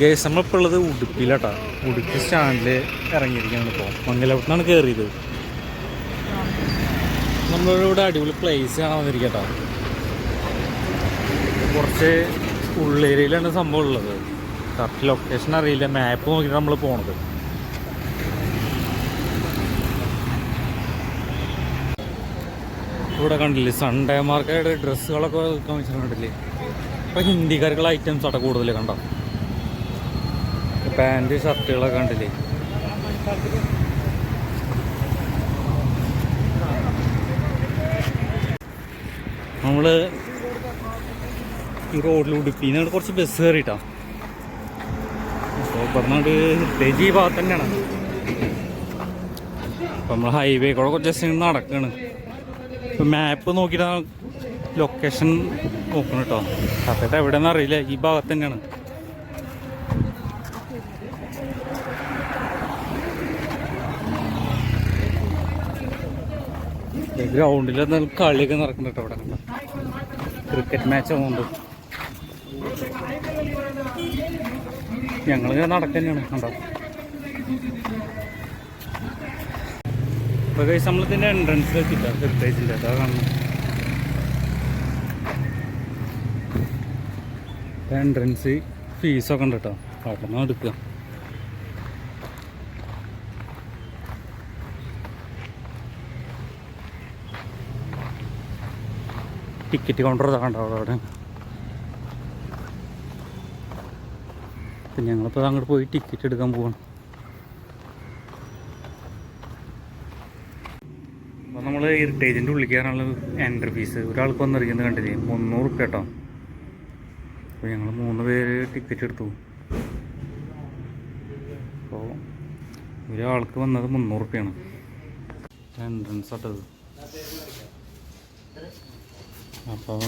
Guys നമ്മളിപ്പോൾ ഉള്ളത് ഉടുപ്പിയിലാട്ടാ. ഉടുപ്പി സ്റ്റാൻഡിൽ ഇറങ്ങിയിരിക്കുകയാണ് ഇപ്പോൾ മംഗലപുരത്താണ് കയറിയത് നമ്മളിവിടെ അടിപൊളി പ്ലേസ് കാണാൻ വന്നിരിക്കട്ടോ കുറച്ച് ഉള്ളേരിയയിലാണ് സംഭവം ഉള്ളത്. കറക്റ്റ് ലൊക്കേഷൻ അറിയില്ല. മാപ്പ് നോക്കിയിട്ട് നമ്മൾ പോണത്. ഇവിടെ കണ്ടില്ലേ? സൺഡേ മാർക്കറ്റ് ഡ്രസ്സുകളൊക്കെ വെക്കാൻ വെച്ചിട്ടുണ്ടല്ലേ ഇപ്പം ഹിന്ദിക്കാർക്കുള്ള ഐറ്റംസ് അവിടെ കൂടുതൽ കണ്ടോ പാന്റ് ഷർട്ടുകളൊക്കെ കണ്ടില്ലേ? നമ്മൾ റോഡിൽ റോഡിൽ ഉടുപ്പിന്ന് കുറച്ച് ബസ് കയറിയിട്ടാ പറഞ്ഞോണ്ട് ഹെറിറ്റേജ് ഈ ഭാഗത്ത് തന്നെയാണ്. അപ്പം നമ്മൾ ഹൈവേ കൂടെ കുറച്ച് ജസ്റ്റ് നടക്കുകയാണ് മാപ്പ് നോക്കിയിട്ട് ലൊക്കേഷൻ നോക്കണം കേട്ടോ കറക്റ്റ് എവിടെയെന്ന് അറിയില്ല. ഈ ഭാഗത്ത് തന്നെയാണ്. ഗ്രൗണ്ടിൽ കളിയൊക്കെ നടക്കുന്നുണ്ട് അവിടെ. ക്രിക്കറ്റ് മാച്ച് ആവുന്നുണ്ട്. ഞങ്ങളിങ്ങനെ നടക്കുന്നതാണ് കണ്ടോ? ഇപ്പോൾ കഴിച്ച് നമ്മളിതിന്റെ എൻട്രൻസിൽ എത്തില്ല ഹെറിറ്റേജിന്റെ അതാ കാണുന്നത് എൻട്രൻസ് ഫീസൊക്കെ ഉണ്ട് കേട്ടോ. അവിടെ നിന്ന് എടുക്കുക. ടിക്കറ്റ് കൗണ്ടർ കണ്ടോ അവിടെ. അപ്പം ഞങ്ങളിപ്പോൾ അങ്ങോട്ട് പോയി ടിക്കറ്റ് എടുക്കാൻ പോവാണ്. അപ്പോൾ നമ്മൾ ഇറിറ്റേജിന്റെ ഉള്ളിൽ കയറാനുള്ള എൻട്രി ഫീസ് ഒരാൾക്ക് വന്നിരിക്കുന്നത് കണ്ടില്ലേ? മുന്നൂറ് റുപ്യ കേട്ടോ അപ്പോൾ ഞങ്ങൾ മൂന്ന് പേര് ടിക്കറ്റ് എടുത്തു. അപ്പോൾ ഒരാൾക്ക് വന്നത് മുന്നൂറ് റുപ്യാണ് എൻട്രൻസ് ആട്ടത്. അപ്പോൾ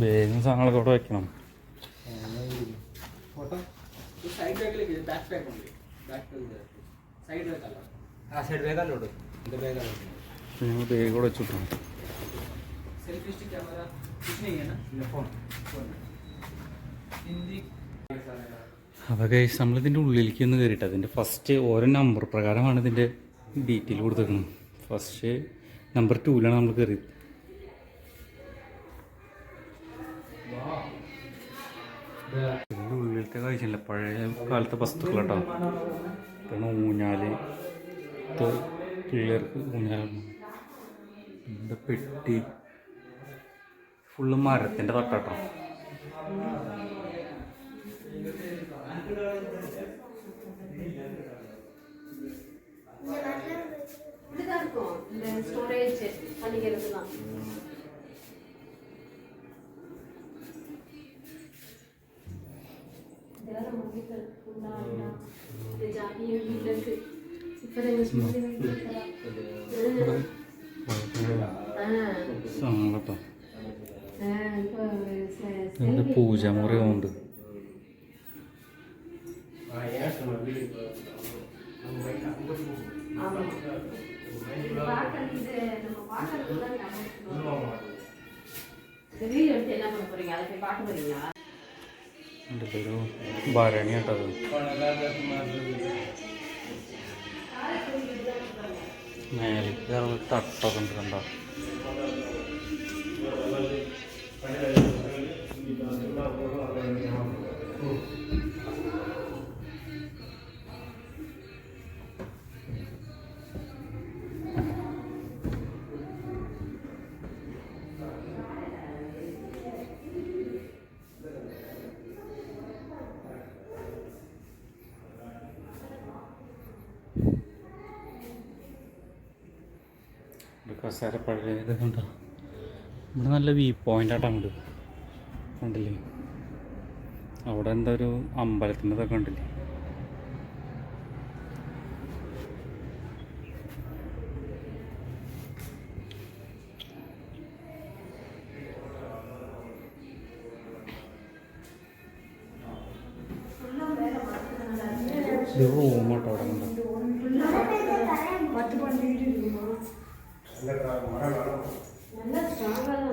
വേഗം സാധനങ്ങളൊക്കെ അവിടെ വെക്കണം. ഞങ്ങൾ ബാഗ് കൂടെ വെച്ചിട്ടോ. അപ്പോൾ നമ്മളിതിന്റെ ഉള്ളിലേക്ക് ഒന്ന് കയറിയിട്ട് അതിന്റെ ഫസ്റ്റ് ഓരോ നമ്പർ പ്രകാരമാണ് ഇതിന്റെ ഡീറ്റെയിൽ കൊടുത്തേക്കുന്നത് ഫസ്റ്റ് നമ്പർ ടൂലാണ് നമ്മൾ കയറിയത് ഇതിൻ്റെ ഉള്ളിലത്തെ കാഴ്ചയില്ല പഴയ കാലത്തെ വസ്തുക്കൾ കേട്ടോ പിന്നെ ഊഞ്ഞാല് ഇത് പിള്ളേർക്ക് ഊഞ്ഞാലാണ് ഇതിൻ്റെ പെട്ടി ഫുള്ള് മരത്തിൻ്റെ തട്ടാട്ടോ இப்படிதான் இருக்கும் இந்த നിങ്ങൾക്ക് ഉണ്ടാവില്ല ജാതീയ പൂജാമുറിയുണ്ട് ഭരണി കേട്ടത് കസേര പഴയത് ഇവിടെ നല്ല വ്യൂ പോയിന്റ് ആട്ടോ അങ്ങോട്ട് കണ്ടില്ലേ? അവിടെ എന്താ ഒരു അമ്പലത്തിന്റെ ഇതൊക്കെ കണ്ടില്ലേ?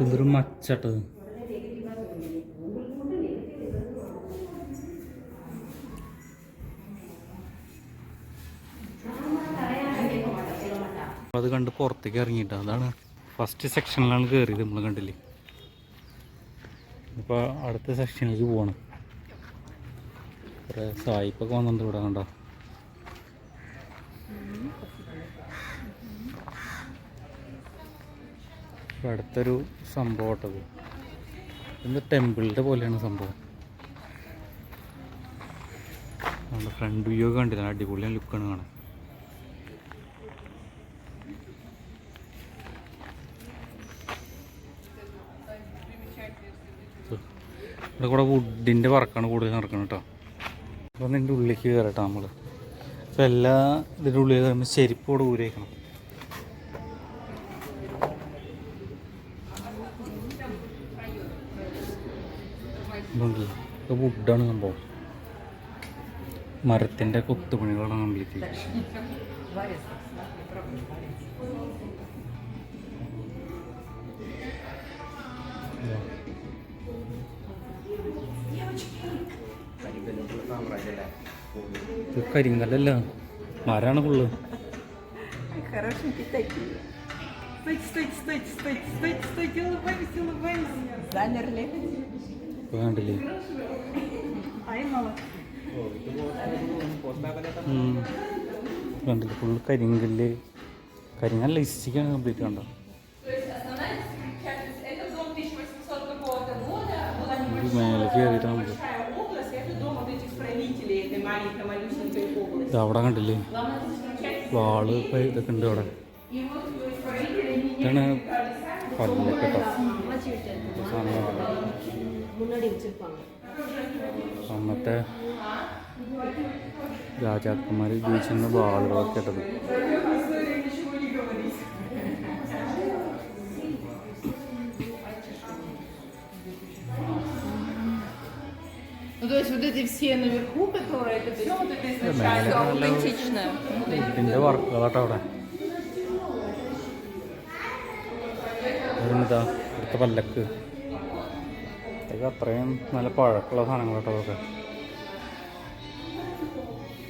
ഇതൊരു മച്ചട്ടത്. അത് കണ്ട് പുറത്തേക്ക് ഇറങ്ങിയിട്ട്. അതാണ് ഫസ്റ്റ് സെക്ഷനിലാണ് കയറിയത് നമ്മൾ കണ്ടില്ലേ? ഇപ്പോൾ അടുത്ത സെക്ഷനിലേക്ക് പോകണം കുറേ സായിപ്പൊക്കെ വന്നിട്ടുണ്ട് ഇവിടെ കണ്ടോ? അടുത്തൊരു സംഭവം കേട്ടത് ഇത്. ടെമ്പിളിന്റെ പോലെയാണ് സംഭവം. നമ്മുടെ ഫ്രണ്ട് വ്യൂ കണ്ടില്ല? അടിപൊളിയാണ് ലുക്കാണ് കാണാൻ. ഇവിടെ കൂടെ വുഡിന്റെ വർക്കാണ് കൂടുതൽ നടക്കുന്നത് കേട്ടോ. അപ്പോൾ ഇതിന്റെ ഉള്ളിലേക്ക് കയറട്ടോ നമ്മൾ അപ്പോൾ എല്ലാ ഇതിന്റെ ഉള്ളിൽ കയറുമ്പോൾ ചെരുപ്പോടെ ഊരേക്കണം. ഇതുണ്ടല്ലോ ഇത് വുഡാണ് സംഭവം മരത്തിൻ്റെ കൊത്തുപണികളാണ് കംപ്ലീറ്റ് ഇത് കരിങ്കല്ലല്ല മരാണ് ഫുള്ള് Хорошенький такие. Стойте, стойте, стойте, стойте, стойте, стойте, улыбаемся, улыбаемся. Замерли. വേണ്ടില്ലേ വേണ്ടില്ല ഫുള്ള് ഫുൾ കരിങ്ങ നല്ല ഇസ്റ്റിക്കാണ് കംപ്ലീറ്റ് കണ്ടോ? മേലെ കയറിയിട്ടാണ് അവിടെ കണ്ടില്ലേ? വാൾ ഇതൊക്കെ ഉണ്ട് അവിടെ. ഇതാണ് പല്ലൊക്കെ കേട്ടോ സാധനങ്ങളാണ് അന്നത്തെ രാജാക്കന്മാർ ഉപയോഗിച്ചിരുന്ന ബാളുകളൊക്കെ ഇട്ടത്. Ну, то есть вот эти все наверху, это പല്ലക്ക്. ഇതൊക്കെ അത്രയും നല്ല പഴക്കമുള്ള സാധനങ്ങൾ കേട്ടോ അതൊക്കെ.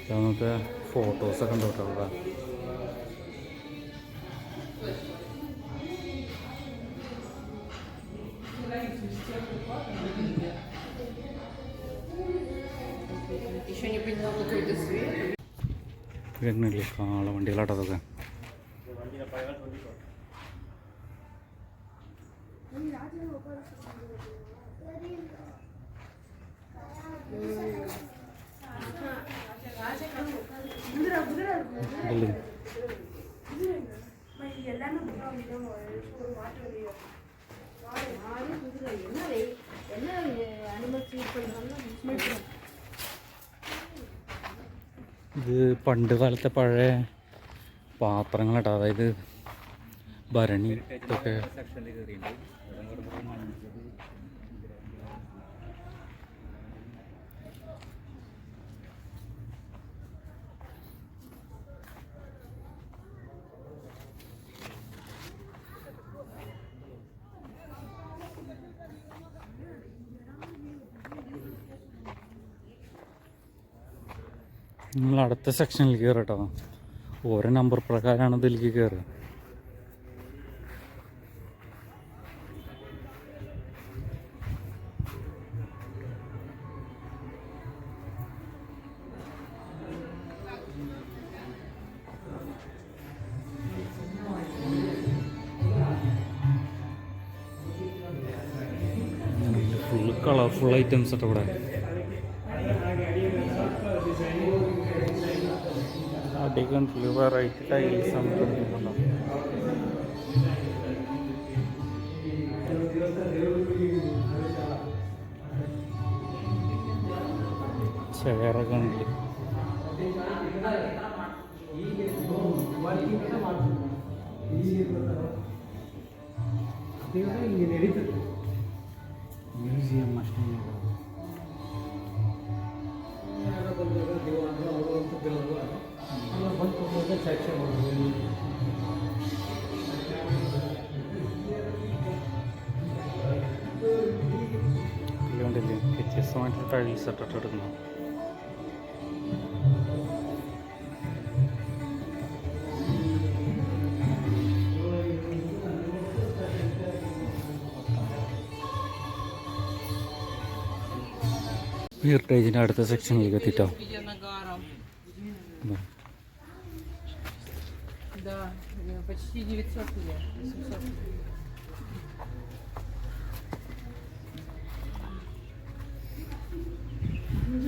നമുക്ക് ഫോട്ടോസൊക്കെ ഉണ്ട് കേട്ടോ ഇവിടെ കാളവണ്ടികളാട്ടോ അതൊക്കെ. ഇല്ലേ? என்ன வே- என்ன அனிமல்ஸ் யூஸ் பண்ணுறாங்கன்னா ഇത് പണ്ട് കാലത്തെ പഴയ പാത്രങ്ങളാട്ടോ അതായത് ഭരണി ഇതൊക്കെ നിങ്ങൾ അടുത്ത സെക്ഷനിൽ കയറട്ടോ ഓരോ നമ്പർ പ്രകാരമാണ് ഇതിലേക്ക് കയറുക ഫുള്ള് കളർഫുൾ ഐറ്റംസ് ഒക്കെ ഇവിടെ. ಚಿಕನ್ ಫ್ಲೇವರ್ ಐಟ ಇಲ್ಲಿ ಸಂಬಂಧ ಮೇಡಮ್ ಸೆವೆರಗಂಡ್ಲಿ ಮ್ಯೂಸಿಯಂ ಅಷ್ಟೇ section was really കണ്ടില്ലേ വ്യത്യസ്തമായിട്ടുള്ള ടൈൽസ് ഇട്ടിട്ട് എടുക്കുന്നു അടുത്ത സെക്ഷനിലേക്ക് എത്തിയിട്ടോ почти 900 лет, 800 лет.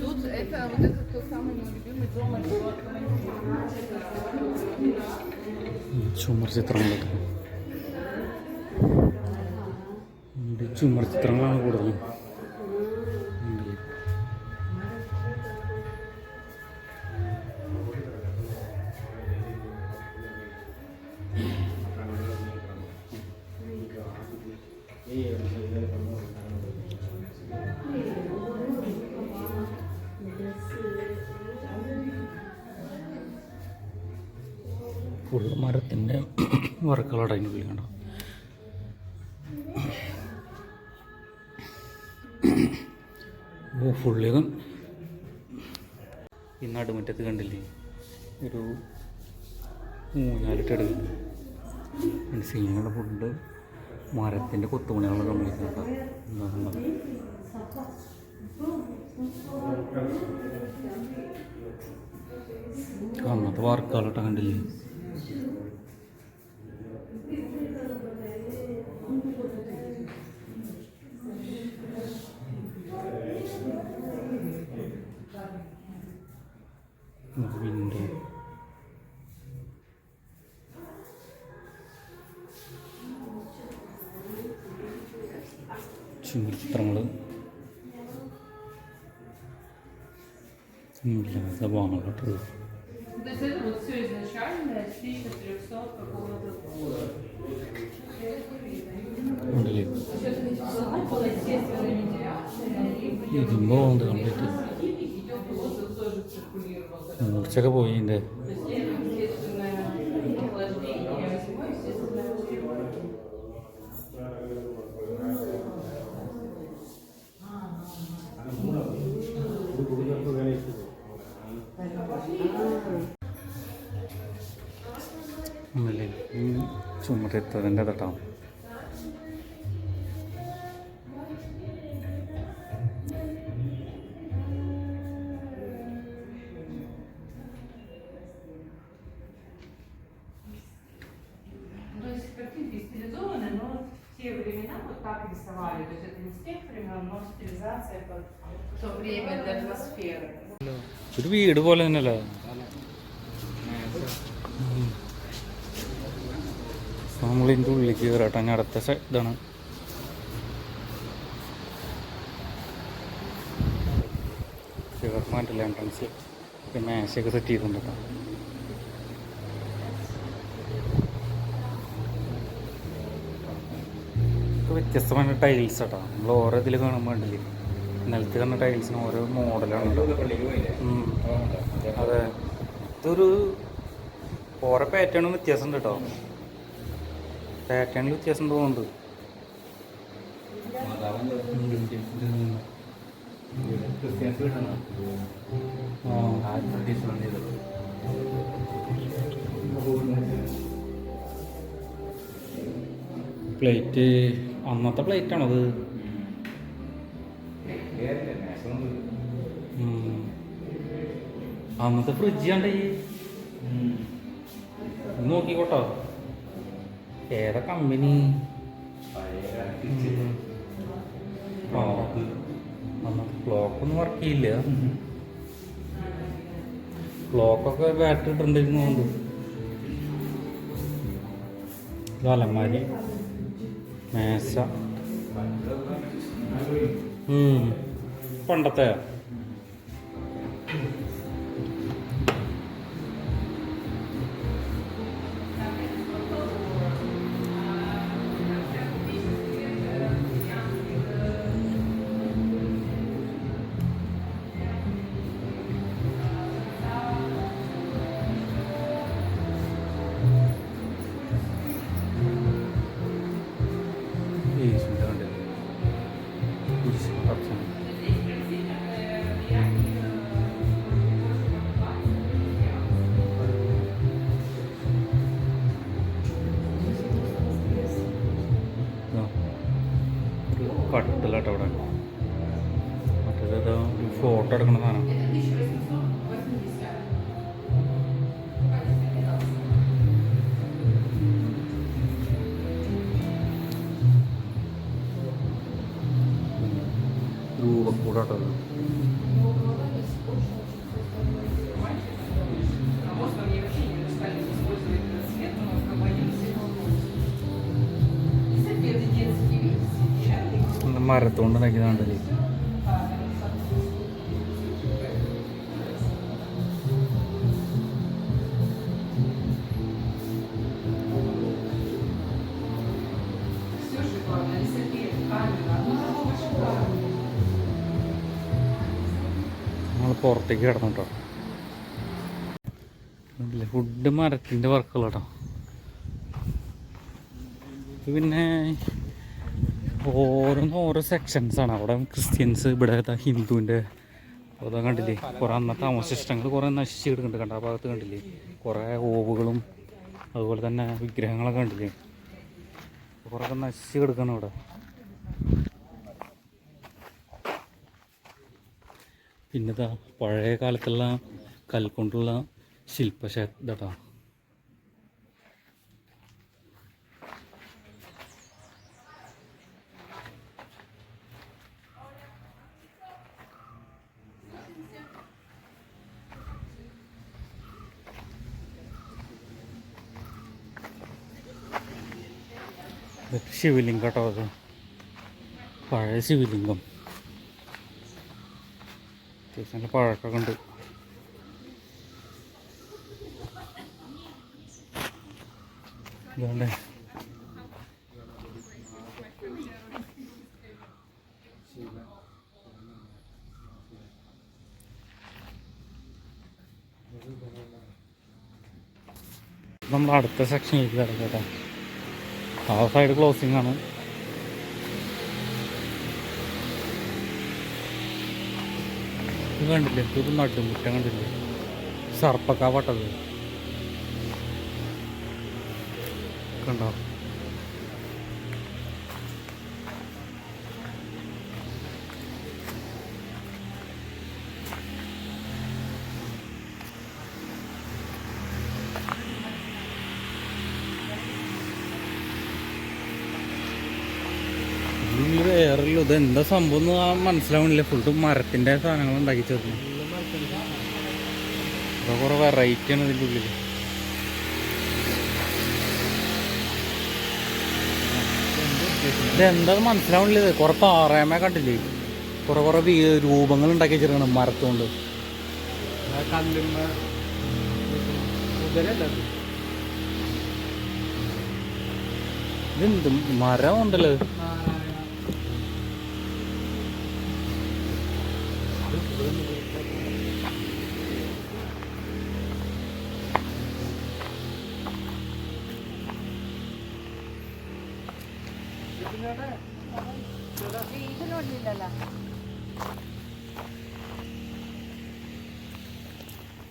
Тут это вот этот тот самый мой любимый дом от ಚುಮರ್ಚಿತ್ರಂಗ ಚುಮರ್ಚಿತ್ರಂಗ ಕೂಡ ഫുള്ളികം ഈ നടുമുറ്റത്ത് കണ്ടില്ലേ? ഒരു മൂന്നാലിട്ട് എടുക്കുന്നുണ്ട് പിന്നെ സീനുകളുടെ ഫുഡ് മരത്തിന്റെ കേട്ടോ എന്താ അന്നത്തെ വർക്കുകളോട്ടെ കണ്ടില്ലേ? То есть это вот все изначальное, сильно 300 какого-то года. Идем, Лондон, Цирковой, да. То есть ചുമരെത്തതിൻ്റെ തട്ടാം То есть картинки стилизованы, но в те времена вот так рисовали. То есть это не с тех времен, но стилизация под то время для атмосферы. ഒരു വീട് പോലെ തന്നെയല്ലേ നമ്മളിതിന്റെ ഉള്ളിലേക്ക് കയറട്ടെ ഞാൻ അടുത്ത ഇതാണ്. ഗവൺമെന്റിലെ എൻട്രൻസ് പിന്നെ മേശയൊക്കെ സെറ്റ് ചെയ്തിട്ടുണ്ട് കേട്ടോ. വ്യത്യസ്തമായ ടൈൽസ് കേട്ടോ നമ്മൾ ഓരോ ഇതിൽ കാണുമ്പോൾ ഉണ്ടല്ലേ നിലത്ത് കണ്ട ടൈൽസിന് ഓരോ മോഡലാണ്. അതെ. ഇതൊരു ഓരോ പാറ്റേണും വ്യത്യാസം ഉണ്ട് കേട്ടോ. പാറ്റേണിൽ വ്യത്യാസം തോന്നുന്നുണ്ട്. പ്ലേറ്റ് അന്നത്തെ പ്ലേറ്റ് ആണത് ഉം. അന്നത്തെ ഫ്രിഡ്ജ് ഈ? നോക്കിക്കോട്ടോ. ഏതാ കമ്പനി അന്നത്തെ ക്ലോക്കൊന്നും വർക്ക് ചെയ്യില്ല. ക്ലോക്കൊക്കെ ബാറ്ററി ഇട്ടിട്ടുണ്ടിരുന്നുകൊണ്ട് ഇത് അലമാരി മേശ. പണ്ടത്തെ ഇത് മരത്തോണ്ട് നയിക്കുന്നുണ്ടല്ലേ പുറത്തേക്ക് കിടന്നു കേട്ടോ ഫുഡ് മരത്തിന്റെ വർക്കുള്ള കേട്ടോ പിന്നെ ഓരോന്ന് ഓരോ സെക്ഷൻസ് ആണ്. അവിടെ ക്രിസ്ത്യൻസ് ഇവിടെ ഹിന്ദുവിന്റെ അതാ കണ്ടില്ലേ? കുറേ അന്നത്തെ അവശിഷ്ടങ്ങൾ കുറേ നശിച്ച് കിടക്കുന്നുണ്ട് കണ്ട ആ ഭാഗത്ത് കണ്ടില്ലേ? കുറേ ഓവുകളും അതുപോലെ തന്നെ വിഗ്രഹങ്ങളൊക്കെ കണ്ടില്ലേ? കുറേ ഒക്കെ നശിച്ച് കിടക്കണം ഇവിടെ പിന്നെ ഇതാ പഴയ കാലത്തുള്ള കൽക്കൊണ്ടുള്ള ശില്പശേ ഇതാട്ടോ ഇതൊക്കെ ശിവലിംഗം കേട്ടോ അത്. പഴയ ശിവലിംഗം. അത്യാവശ്യം നല്ല പഴക്കമൊക്കെ ഉണ്ട്. നമ്മൾ അടുത്ത സെക്ഷനിലേക്ക് കിടക്കാം കേട്ടോ. ആ സൈഡ് ക്ലോസിംഗ് ആണ്. ഇത് കണ്ടില്ലേ? ഇതൊരു നടുമുറ്റം കണ്ടില്ലേ? സർപ്പക്കാവട്ടത് കണ്ടോ? ഇത് എന്താ സംഭവം മനസ്സിലാവണില്ല. ഫുള്ള് മരത്തിന്റെ സാധനങ്ങൾ ഉണ്ടാക്കി ചേർന്നു. കുറെ വെറൈറ്റി ആണ് ഇതിന്റെ ഉള്ളിൽ ഇതെന്താ മനസ്സിലാവണില്ല ഇത്. കുറെ പാറയമേ കണ്ടില്ലേ? കുറെ കുറെ രൂപങ്ങൾ ഉണ്ടാക്കി വെച്ചിരിക്കണം മരത്തുകൊണ്ട്. ഇതെന്ത് മരം ഉണ്ടല്ലോ?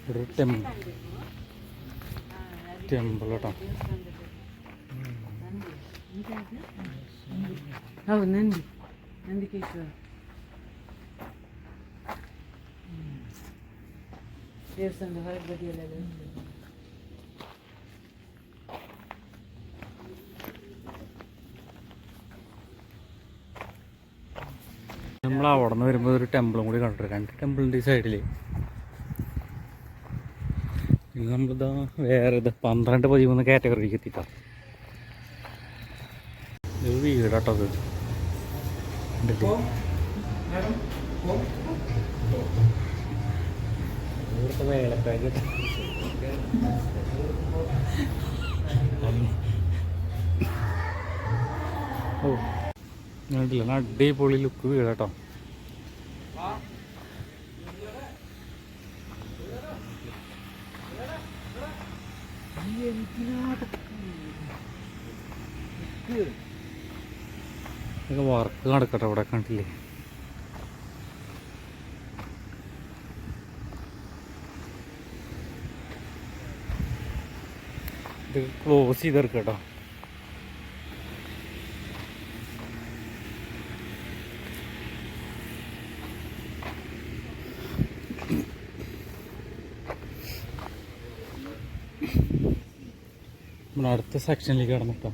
ഒരു ടെമ്പിൾ കേട്ടോ. നന്ദി. നന്ദി సార్ ലെറ്റേഴ്സ് ഉണ്ട് ഹൈ ബഡിയ ലെറ്റേഴ്സ് നമ്മൾ അവിടെ നിന്ന് വരുമ്പോൾ ഒരു ടെമ്പിളും കൂടി കണ്ടിട്ട് രണ്ട് ടെമ്പിളിന്റെ ഈ സൈഡിൽ ഇത് നമ്മളിതാ വേറെ ഇത് പന്ത്രണ്ട് പതിമൂന്ന് കാറ്റഗറിക്ക് എത്തിയിട്ടാണ് ഇത് വീടാട്ടോ ഇത്. കണ്ടില്ലേ? ഇവിടുത്തെ വേലക്കാരി ഓ നല്ല അടിപൊളി ലുക്ക് വീടാട്ടോ. വർക്ക് നടക്കട്ടെ ഇവിടെ കണ്ടില്ലേ? ഇത് ക്ലോസ് ചെയ്തെടുക്കുക കേട്ടോ നമ്മുടെ അടുത്ത സെക്ഷനിലേക്ക് കടന്നിട്ടോ.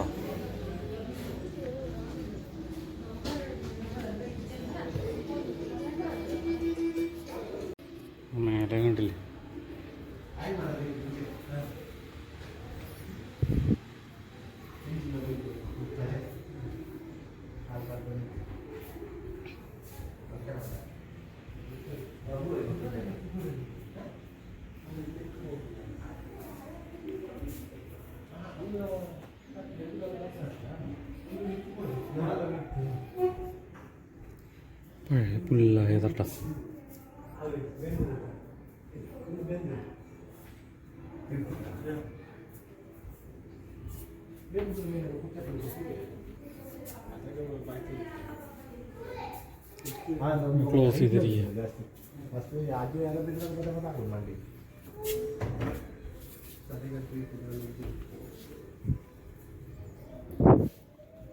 വീടാട്ടോ മേലെ একটা क्लोज इधर ही है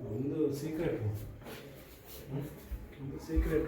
ಒಂದು ಸೀಕ್ರೆಟ್ ಒಂದು ಸೀಕ್ರೆಟ್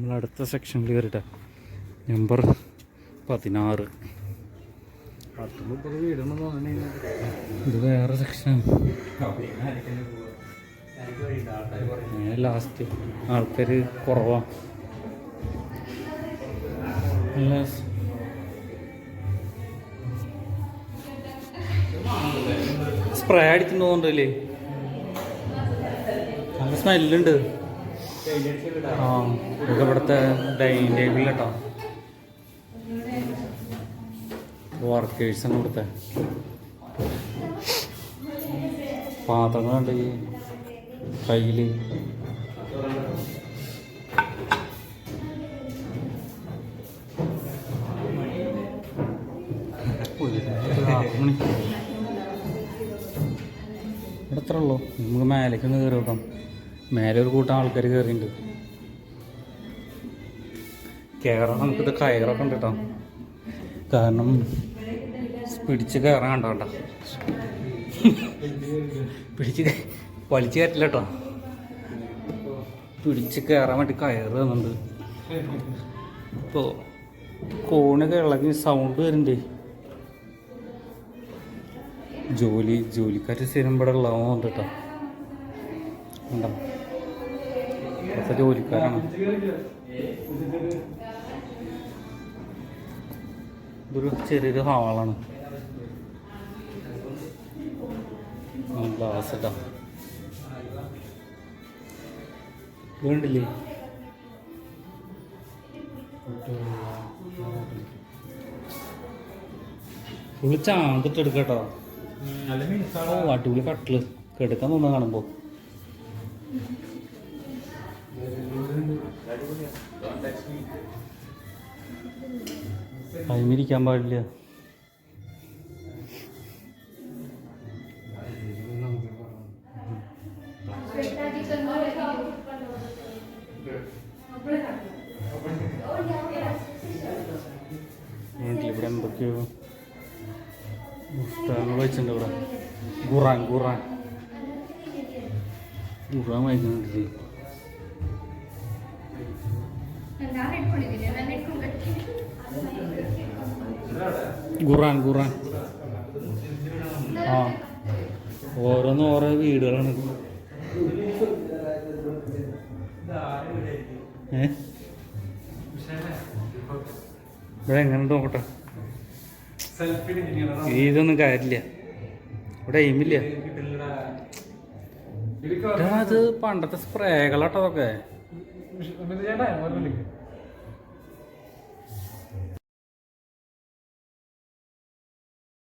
നമ്മൾ അടുത്ത സെക്ഷനിൽ കയറിട്ടെ നമ്പർ പതിനാറ് ഇത് വേറെ സെക്ഷനാണ് ലാസ്റ്റ് ആൾക്കാർ കുറവാണ് നല്ല സ്പ്രേ അടിക്കുന്നതുകൊണ്ടല്ലേ നല്ല സ്മെല്ലുണ്ട് ആ ഇവിടുത്തെ ഡൈനിങ് ടേബിൾ കേട്ടോ. വർക്കേഴ്സാണ് ഇവിടുത്തെ പാത്രങ്ങളുണ്ട് ഈ എത്ര ഉള്ളൂ? നമുക്ക് മേലേക്ക് ഒന്ന് കയറി നോക്കാം. മേലെ ഒരു കൂട്ടം ആൾക്കാർ കയറിയിട്ടുണ്ട് കയറാൻ നമുക്കിത് കയറൊക്കെ ഉണ്ട് കേട്ടോ കാരണം പിടിച്ച് കയറാൻ കണ്ടോ പിടിച്ച് വലിച്ചു കയറ്റില്ല കേട്ടോ പിടിച്ച് കയറാൻ വേണ്ടി കയറ് തന്നുണ്ട് ഇപ്പോൾ കോണൊക്കെ ഇളകി സൗണ്ട് വരുന്നുണ്ട്. ജോലി ജോലിക്കാർ സ്ഥിരം ഇവിടെ ഉള്ളതുകൊണ്ട് കേട്ടോ ഉണ്ടോ ഇവിടുത്തെ ജോലിക്കാരാണ്. ഇതൊരു ചെറിയൊരു ഹാളാണ്. ഗ്ലാസ് ഇട്ടാ ഇത് കണ്ടില്ലേ? ഫുള്ള് ചാന്തിട്ട് എടുക്കട്ടോ അടിപൊളി കട്ടിൽ. കെടുക്കാൻ തോന്നുന്ന കാണുമ്പോ. ടൈമിരിക്കാൻ പാടില്ല. ഇവിടെ എന്തൊക്കെയോ പുസ്തകങ്ങൾ വെച്ചിട്ടുണ്ട് ഇവിടെ. ഖുറാൻ ഖുറാൻ ഖുറാൻ വായിക്കുന്നുണ്ട്. ഖുറാൻ ഖുറാൻ. ആ. ഓരോന്ന് ഓരോ വീടുകളാണ്. ഇവിടെ എങ്ങനെ നോക്കട്ടെ? ഇതൊന്നും കാര്യമില്ല. ഇവിടെ എയിമില്ല അത് പണ്ടത്തെ സ്പ്രേകളാട്ടോ അതൊക്കെ.